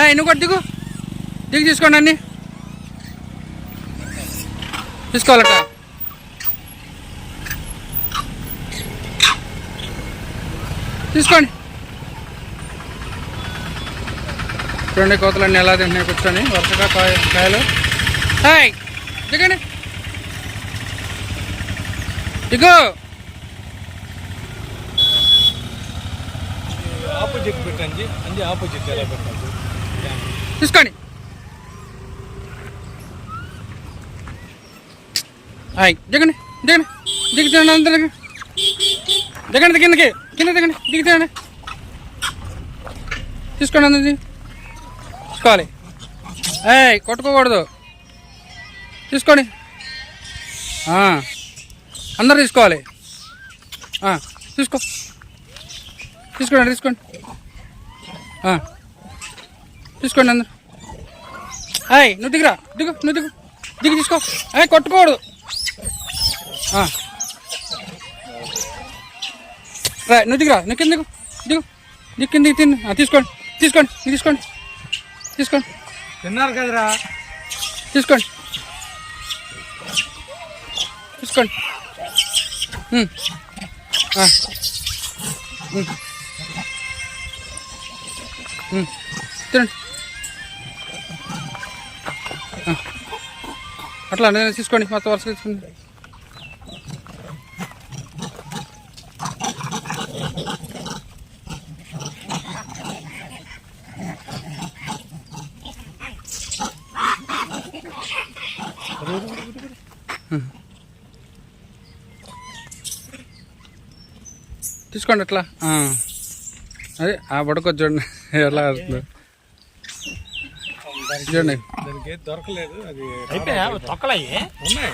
ఏయ్, నువ్వు కూడా దిగు. దిగు తీసుకోండి అన్ని. తీసుకోవాలట. తీసుకోండి. చూడండి కోతలన్నీ ఎలా తింటున్నాయి కూర్చొని. వరుసగా కాయ కాయలు. హాయ్ దిగండి. దిగు. ఆపోజిట్ పెట్టండి అంది ఆపోజిట్ ఎలా పెట్టండి? తీసుకోండి. హాయ్ దిగండి దిగండి. దిగి తినండి అందరూ దిగండి దిగండి కిందకి. కింద దిగండి దిగి తినండి. తీసుకోండి అందరి తీసుకోవాలి. ఏయ్ కొట్టుకోకూడదు. తీసుకోండి. అందరు తీసుకోవాలి. తీసుకో. తీసుకోండి తీసుకోండి. తీసుకోండి అందరు. హాయ్ నువ్వు దిగురా దిగు నువ్వు దిగు. దిగు తీసుకో. అయ్యి కొట్టుకోకూడదు. ఆ. రా నువ్వు దిగురా నువ్వు కింద దిగు. దిగు. దిగు కింద దిగు తిన్ను ఆ, తీసుకోండి తీసుకోండి తీసుకోండి. తీసుకోండి. తిన్నారు కదరా? తీసుకోండి. తీసుకోండి. తినండి. అట్లా నేను తీసుకోండి మొత్తం వరుస తీసుకోండి. తీసుకోండి అట్లా. అదే ఆ బుడకొచ్చు చూడండి ఎలా వస్తుందో దానికి ఏది దొరకలేదు అది అయిపోయా? తొక్కలయ్యే? ఉన్నాయి.